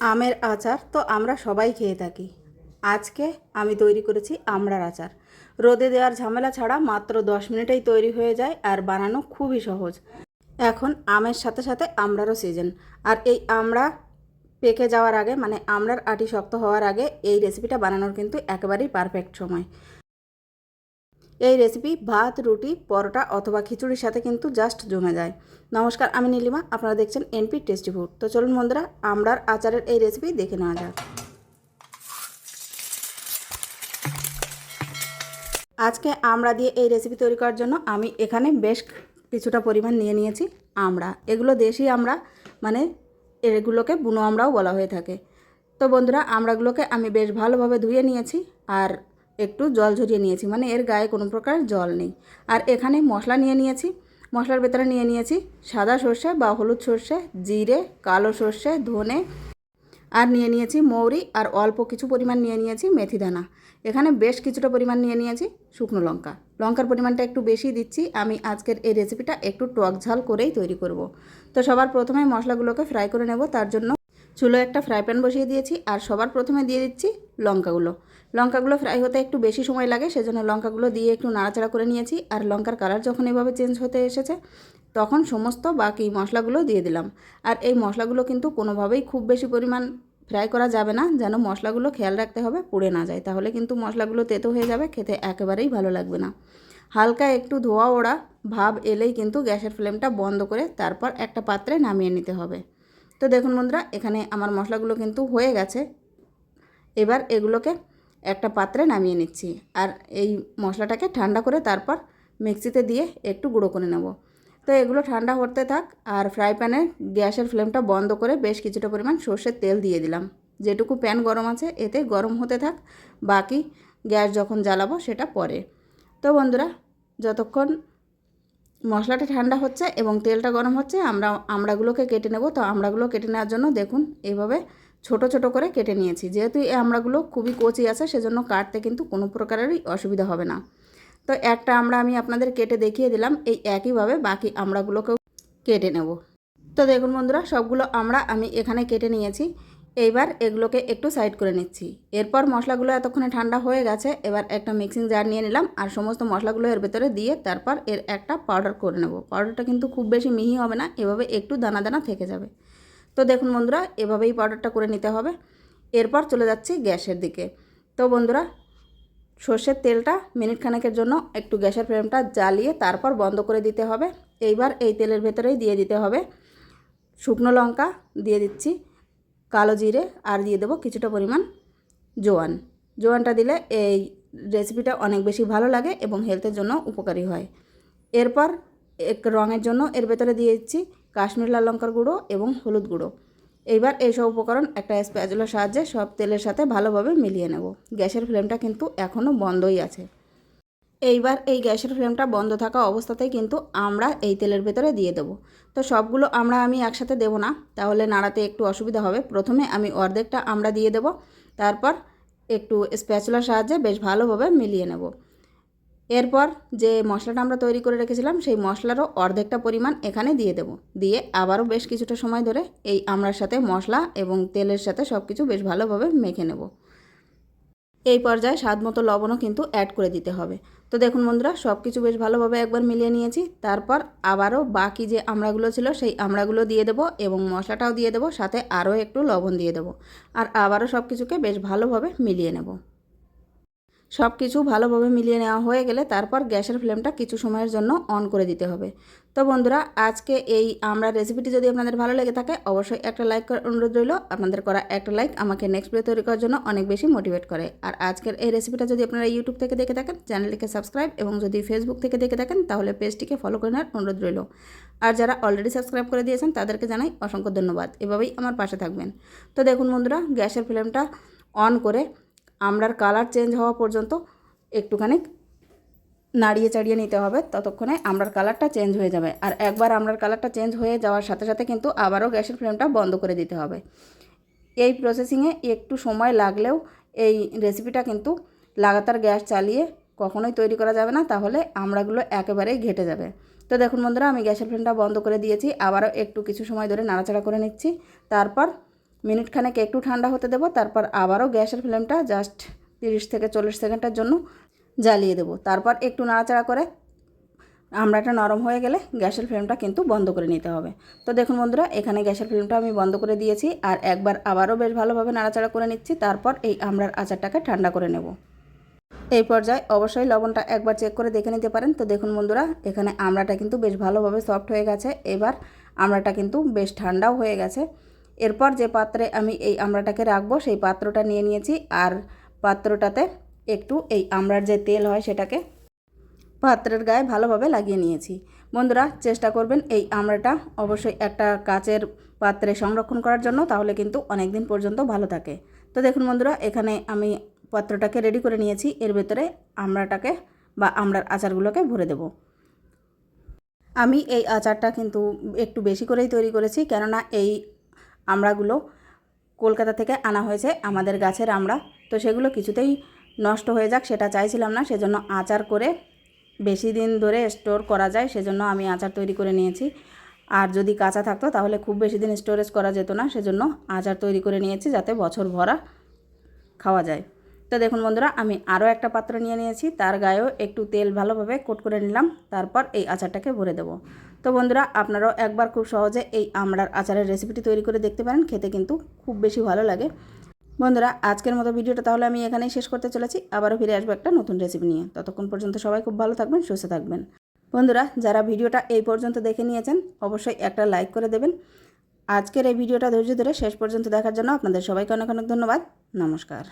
আমের আচার তো আমরা সবাই খেয়ে থাকি। আজকে আমি তৈরি করেছি আমড়ার আচার। রোদে দেওয়ার ঝামেলা ছাড়া মাত্র দশ মিনিটেই তৈরি হয়ে যায় আর বানানো খুবই সহজ। এখন আমের সাথে সাথে আমড়ারও সিজন আর এই আমড়া পেকে যাওয়ার আগে মানে আমড়ার আটি শক্ত হওয়ার আগে এই রেসিপিটা বানানোর কিন্তু একেবারেই পারফেক্ট সময়। এই রেসিপি ভাত, রুটি, পরোটা অথবা খিচুড়ির সাথে কিন্তু জাস্ট জমে যায়। নমস্কার, আমি নীলিমা, আপনারা দেখছেন এনপি টেস্টি ফুড তো চলুন বন্ধুরা আমড়ার আচারের এই রেসিপি দেখে নেওয়া যাক। আজকে আমড়া দিয়ে এই রেসিপি তৈরি করার জন্য আমি এখানে বেশ কিছুটা পরিমাণ নিয়ে নিয়েছি আমড়া এগুলো দেশি আমরা মানে এগুলোকে বুনো আমড়াও বলা হয়ে থাকে। তো বন্ধুরা আমড়াগুলোকে আমি বেশ ভালোভাবে ধুয়ে নিয়েছি আর একটু জল ঝরিয়ে নিয়েছি মানে এর গায়ে কোনো প্রকার জল নেই। আর এখানে মশলা নিয়ে নিয়েছি, মশলার ভেতরে নিয়ে নিয়েছি সাদা সর্ষে বা হলুদ সর্ষে, জিরে, কালো সর্ষে, ধনে, আর নিয়ে নিয়েছি মৌরি, আর অল্প কিছু পরিমাণ নিয়ে নিয়েছি মেথি দানা। এখানে বেশ কিছুটা পরিমাণ নিয়ে নিয়েছি শুকনো লঙ্কা। লঙ্কার পরিমাণটা একটু বেশি দিচ্ছি, আমি আজকের এই রেসিপিটা একটু টক ঝাল করেই তৈরি করব। তো সবার প্রথমে মশলাগুলোকে ফ্রাই করে নেব, তার জন্য চুলো একটা ফ্রাই প্যান বসিয়ে দিয়েছি, আর সবার প্রথমে দিয়ে দিচ্ছি লঙ্কাগুলো। লঙ্কাগুলো ফ্রাই হতে একটু বেশি সময় লাগে, সেজন্য লঙ্কাগুলো দিয়ে একটু নাড়াচাড়া করে নিয়েছি, আর লঙ্কার কালার যখন এভাবে চেঞ্জ হতে এসেছে, তখন সমস্ত বাকি মশলাগুলো দিয়ে দিলাম। আর এই মশলাগুলো কিন্তু কোনোভাবেই খুব বেশি পরিমাণ ফ্রাই করা যাবে না, যেন মশলাগুলো খেয়াল রাখতে হবে পুড়ে না যায়, তাহলে কিন্তু মশলাগুলো তেতো হয়ে যাবে, খেতে একেবারেই ভালো লাগবে না। হালকা একটু ধোয়া ওড়া ভাব এলেই কিন্তু গ্যাসের ফ্লেমটা বন্ধ করে তারপর একটা পাত্রে নামিয়ে নিতে হবে। তো দেখুন বন্ধুরা, এখানে আমার মশলাগুলো কিন্তু হয়ে গেছে। এবার এগুলোকে একটা পাত্রে নামিয়ে নিচ্ছি আর এই মশলাটাকে ঠান্ডা করে তারপর মিক্সিতে দিয়ে একটু গুঁড়ো করে নেব। তো এগুলো ঠান্ডা করতে থাক আর ফ্রাই প্যানে গ্যাসের ফ্লেমটা বন্ধ করে বেশ কিছুটা পরিমাণ সর্ষের তেল দিয়ে দিলাম। যেটুকু প্যান গরম আছে, এতে গরম হতে থাক, বাকি গ্যাস যখন জ্বালাবো সেটা পরে। তো বন্ধুরা, যতক্ষণ মশলাটা ঠান্ডা হচ্ছে এবং তেলটা গরম হচ্ছে, আমরা আমড়াগুলোকে কেটে নেব। তো আমড়াগুলো কেটে নেওয়ার জন্য দেখুন এইভাবে ছোট ছোট করে কেটে নিয়েছি। যেহেতু এই আমড়াগুলো খুবই কচি আছে, সেজন্য কাটতে কিন্তু কোনো প্রকারেরই অসুবিধা হবে না। তো একটা আমরা আমি আপনাদের কেটে দেখিয়ে দিলাম, এই একইভাবে বাকি আমড়াগুলোকেও কেটে নেব। তো দেখুন বন্ধুরা, সবগুলো আমরা আমি এখানে কেটে নিয়েছি। এইবার এগুলোকে একটু সাইড করে নিচ্ছি। এরপর মশলাগুলো এতক্ষণে ঠান্ডা হয়ে গেছে, এবার একটা মিক্সিং জার নিয়ে নিলাম আর সমস্ত মশলাগুলো এর ভেতরে দিয়ে তারপর এর একটা পাউডার করে নেব। পাউডারটা কিন্তু খুব বেশি মিহি হবে না, এভাবে একটু দানা দানা থেকে যাবে। তো দেখুন বন্ধুরা, এভাবেই পাউডারটা করে নিতে হবে। এরপর চলে যাচ্ছি গ্যাসের দিকে। তো বন্ধুরা, সর্ষের তেলটা মিনিট খানেকের জন্য একটু গ্যাসের ফ্লেমটা জ্বালিয়ে তারপর বন্ধ করে দিতে হবে। এইবার এই তেলের ভেতরেই দিয়ে দিতে হবে। শুকনো লঙ্কা দিয়ে দিচ্ছি। কালো জিরে আর দিয়ে দেবো কিছুটা পরিমাণ জোয়ান। জোয়ানটা দিলে এই রেসিপিটা অনেক বেশি ভালো লাগে এবং হেলথের জন্য উপকারী হয়। এরপর এক রঙের জন্য এর ভেতরে দিয়ে দিচ্ছি কাশ্মীর লাল লঙ্কার গুঁড়ো এবং হলুদ গুঁড়ো। এইবার এইসব উপকরণ একটা স্প্যাচুলার সাহায্যে সব তেলের সাথে ভালোভাবে মিলিয়ে নেব। গ্যাসের ফ্লেমটা কিন্তু এখনও বন্ধই আছে। এইবার এই গ্যাসের ফ্লেমটা বন্ধ থাকা অবস্থাতেই কিন্তু আমরা এই তেলের ভেতরে দিয়ে দেবো। তো সবগুলো আমরা আমি একসাথে দেবো না, তাহলে নাড়াতে একটু অসুবিধা হবে। প্রথমে আমি অর্ধেকটা আমরা দিয়ে দেবো, তারপর একটু স্প্যাচুলার সাহায্যে বেশ ভালোভাবে মিলিয়ে নেব। এরপর যে মশলাটা আমরা তৈরি করে রেখেছিলাম, সেই মশলারও অর্ধেকটা পরিমাণ এখানে দিয়ে দেব। দিয়ে আবারও বেশ কিছুটা সময় ধরে এই আমড়ার সাথে মশলা এবং তেলের সাথে সব কিছু বেশ ভালোভাবে মেখে নেব। এই পর্যায়ে স্বাদ মতো লবণও কিন্তু অ্যাড করে দিতে হবে। তো দেখুন বন্ধুরা সব কিছু বেশ ভালোভাবে একবার মিলিয়ে নিয়েছি। তারপর আবারও বাকি যে আমড়াগুলো ছিল, সেই আমড়াগুলো দিয়ে দেবো এবং মশলাটাও দিয়ে দেবো, সাথে আরও একটু লবণ দিয়ে দেবো। আর আবারও সব কিছুকে বেশ ভালোভাবে মিলিয়ে নেব। সব কিছু ভালোভাবে মিলিয়ে নেওয়া হয়ে গেলে তারপর গ্যাসের ফ্লেমটা কিছু সময়ের জন্য অন করে দিতে হবে। তো বন্ধুরা, আজকে এই আমরা রেসিপিটি যদি আপনাদের ভালো লেগে থাকে, অবশ্যই একটা লাইক করার অনুরোধ রইল। আপনাদের করা একটা লাইক আমাকে নেক্সট ভিডিও তৈরি করার জন্য অনেক বেশি মোটিভেট করে। আর আজকের এই রেসিপিটা যদি আপনারা ইউটিউব থেকে দেখে থাকেন চ্যানেলটিকে সাবস্ক্রাইব এবং যদি ফেসবুক থেকে দেখে থাকেন, তাহলে পেজটিকে ফলো করে নেওয়ার অনুরোধ রইল। আর যারা অলরেডি সাবস্ক্রাইব করে দিয়েছেন, তাদেরকে জানাই অসংখ্য ধন্যবাদ। এভাবেই আমার পাশে থাকবেন। তো দেখুন বন্ধুরা, গ্যাসের ফ্লেমটা অন করে আমরার কালার চেঞ্জ হওয়া পর্যন্ত একটুখানি নাড়িয়ে চাড়িয়ে নিতে হবে, ততক্ষণে আমরার কালারটা চেঞ্জ হয়ে যাবে। আর একবার আমরার কালারটা চেঞ্জ হয়ে যাওয়ার সাথে সাথে কিন্তু আবারও গ্যাসের ফ্লেমটা বন্ধ করে দিতে হবে। এই প্রসেসিংয়ে একটু সময় লাগলেও এই রেসিপিটা কিন্তু লাগাতার গ্যাস চালিয়ে কখনোই তৈরি করা যাবে না, তাহলে আমড়াগুলো একেবারেই ঘেটে যাবে। তো দেখুন বন্ধুরা, আমি গ্যাসের ফ্লেমটা বন্ধ করে দিয়েছি, আবারও একটু কিছু সময় ধরে নাড়াচাড়া করে নিচ্ছি, তারপর মিনিট খানেক একটু ঠান্ডা হতে দেবো, তারপর আবারও গ্যাসের ফ্লেমটা জাস্ট তিরিশ থেকে চল্লিশ সেকেন্ডের জন্য জ্বালিয়ে দেবো। তারপর একটু নাড়াচাড়া করে আমড়াটা নরম হয়ে গেলে গ্যাসের ফ্লেমটা কিন্তু বন্ধ করে নিতে হবে। তো দেখুন বন্ধুরা, এখানে গ্যাসের ফ্লেমটা আমি বন্ধ করে দিয়েছি আর একবার আবারও বেশ ভালোভাবে নাড়াচাড়া করে নিচ্ছি, তারপর এই আমড়ার আচারটাকে ঠান্ডা করে নেব। এই পর্যায়ে অবশ্যই লবণটা একবার চেক করে দেখে নিতে পারেন। তো দেখুন বন্ধুরা, এখানে আমড়াটা কিন্তু বেশ ভালোভাবে সফট হয়ে গেছে। এবার আমড়াটা কিন্তু বেশ ঠান্ডাও হয়ে গেছে। এরপর যে পাত্রে আমি এই আমড়াটাকে রাখব, সেই পাত্রটা নিয়ে নিয়েছি। আর পাত্রটাতে একটু এই আমড়ার যে তেল হয়, সেটাকে পাত্রের গায়ে ভালোভাবে লাগিয়ে নিয়েছি। বন্ধুরা, চেষ্টা করবেন এই আমড়াটা অবশ্যই একটা কাচের পাত্রে সংরক্ষণ করার জন্য, তাহলে কিন্তু অনেক দিন পর্যন্ত ভালো থাকে। তো দেখুন বন্ধুরা, এখানে আমি পাত্রটাকে রেডি করে নিয়েছি। এর ভেতরে আমড়াটাকে বা আমড়ার আচারগুলোকে ভরে দেব। আমি এই আচারটা কিন্তু একটু বেশি করেই তৈরি করেছি, কেননা এই আমড়াগুলো কলকাতা থেকে আনা হয়েছে, আমাদের গাছের আমড়া। তো সেগুলো কিছুতেই নষ্ট হয়ে যাক, সেটা চাইছিলাম না, সেজন্য আচার করে বেশি দিন ধরে স্টোর করা যায়, সেজন্য আমি আচার তৈরি করে নিয়েছি। আর যদি কাঁচা থাকতো, তাহলে খুব বেশি দিন স্টোরেজ করা যেত না, সেজন্য আচার তৈরি করে নিয়েছি যাতে বছর ভরা খাওয়া যায়। তো দেখুন বন্ধুরা, আমি আরও একটা পাত্র নিয়ে নিয়েছি। তার গায়েও একটু তেল ভালোভাবে কোট করে নিলাম। তারপর এই আচারটাকে ভরে দেবো। তো বন্ধুরা, আপনারাও একবার খুব সহজে এই আমড়ার আচারের রেসিপিটি তৈরি করে দেখতে পারেন। খেতে কিন্তু খুব বেশি ভালো লাগে। বন্ধুরা, আজকের মতো ভিডিওটা তাহলে আমি এখানেই শেষ করতে চলেছি। আবারও ফিরে আসব একটা নতুন রেসিপি নিয়ে। ততক্ষণ পর্যন্ত সবাই খুব ভালো থাকবেন, সুস্থ থাকবেন। বন্ধুরা, যারা ভিডিওটা এই পর্যন্ত দেখে নিয়েছেন, অবশ্যই একটা লাইক করে দেবেন। আজকের এই ভিডিওটা ধৈর্য ধরে শেষ পর্যন্ত দেখার জন্য আপনাদের সবাইকে অনেক অনেক ধন্যবাদ। নমস্কার।